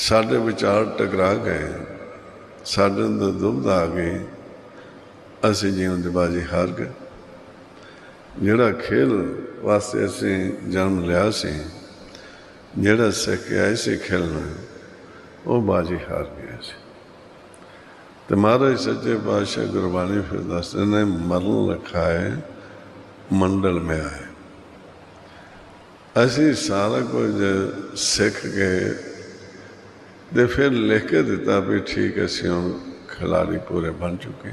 ਸਾਡੇ ਵਿਚਾਰ ਟਕਰਾ ਗਏ, ਸਾਡੇ ਅੰਦਰ ਦੁਬਦਾ ਆ ਗਈ ਅਸੀਂ ਜੀਵਨ ਦੀ ਬਾਜੀ ਹਾਰ ਗਏ। ਜਿਹੜਾ ਖੇਲ ਵਾਸਤੇ ਅਸੀਂ ਜਨਮ ਲਿਆ ਸੀ, ਜਿਹੜਾ ਸਿੱਖਿਆ ਸੀ ਖੇਲਣਾ, ਉਹ ਬਾਜੀ ਹਾਰ ਗਿਆ ਸੀ। ਤੇ ਮਹਾਰਾਜ ਸੱਚੇ ਪਾਤਸ਼ਾਹ ਗੁਰਬਾਣੀ ਫਿਰ ਦੱਸਦੇ ਨੇ, ਮਰਨ ਰੱਖਾ ਹੈ, ਮੰਡਲ ਮੇ ਆਏ। ਅਸੀਂ ਸਾਰਾ ਕੁਝ ਸਿੱਖ ਕੇ ਤੇ ਫਿਰ ਲਿਖ ਕੇ ਦਿੱਤਾ ਵੀ ਠੀਕ ਅਸੀਂ ਹੁਣ ਖਿਲਾੜੀ ਪੂਰੇ ਬਣ ਚੁੱਕੇ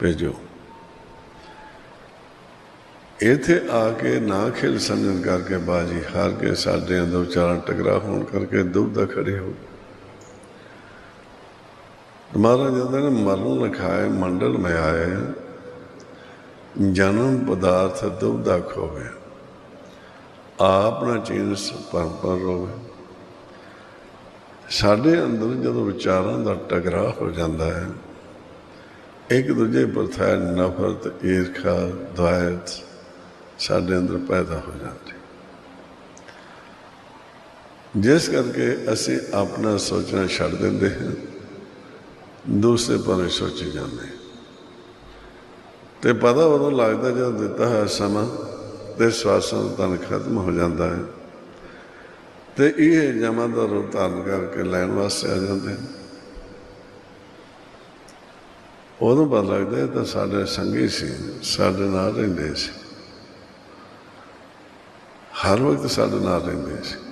ਭੇਜੋ। ਇੱਥੇ ਆ ਕੇ ਨਾ ਖੇਲ ਸਮਝਣ ਕਰਕੇ ਬਾਜੀ ਹਾਰ ਕੇ ਸਾਡੇ ਅੰਦਰ ਵਿਚਾਰਾਂ ਟਕਰਾ ਹੋਣ ਕਰਕੇ ਦੁਬਦਾ ਖੜੇ ਹੋ ਮਹਾਰਾਜ ਕਹਿੰਦੇ ਨੇ, ਮਰਨ ਲਖਾਏ, ਮੰਡਲ ਮੈਂ ਆਏ ਜਨਮ ਪਦਾਰਥ ਦੁਬਦਾ ਖੋਵੇ। ਆਪ ਨਾ ਚੀਨਸ ਪਰਪਰ ਰੋਵੇ। ਸਾਡੇ ਅੰਦਰ ਜਦੋਂ ਵਿਚਾਰਾਂ ਦਾ ਟਕਰਾਅ ਹੋ ਜਾਂਦਾ ਹੈ, ਇੱਕ ਦੂਜੇ ਪਰ ਨਫ਼ਰਤ, ਈਰਖਾ ਦੁਆਇਤ ਸਾਡੇ ਅੰਦਰ ਪੈਦਾ ਹੋ ਜਾਂਦੀ ਜਿਸ ਕਰਕੇ ਅਸੀਂ ਆਪਣਾ ਸੋਚਣਾ ਛੱਡ ਦਿੰਦੇ ਹਾਂ, ਦੂਸਰੇ ਬਾਰੇ ਸੋਚੀ ਜਾਂਦੇ ਹਾਂ। ਤੇ ਪਤਾ ਉਦੋਂ ਲੱਗਦਾ ਜਦੋਂ ਦਿੱਤਾ ਹੈ ਸਮਾਂ ਤੇ ਸਵਾਸਾਂ ਦਾ ਤਨ ਖਤਮ ਹੋ ਜਾਂਦਾ ਹੈ ਤੇ ਇਹ ਜਮਾਂ ਦਾ ਧਾਰਨ ਕਰਕੇ ਲੈਣ ਵਾਸਤੇ ਆ ਜਾਂਦੇ ਨੇ। ਉਦੋਂ ਪਤਾ ਲੱਗਦਾ ਤਾਂ ਸਾਡੇ ਸੰਗੀ ਸੀ, ਸਾਡੇ ਨਾਲ ਰਹਿੰਦੇ ਸੀ। ਹਰ ਵਕਤ ਸਾਡੇ ਨਾਲ ਰਹਿੰਦੇ ਸੀ।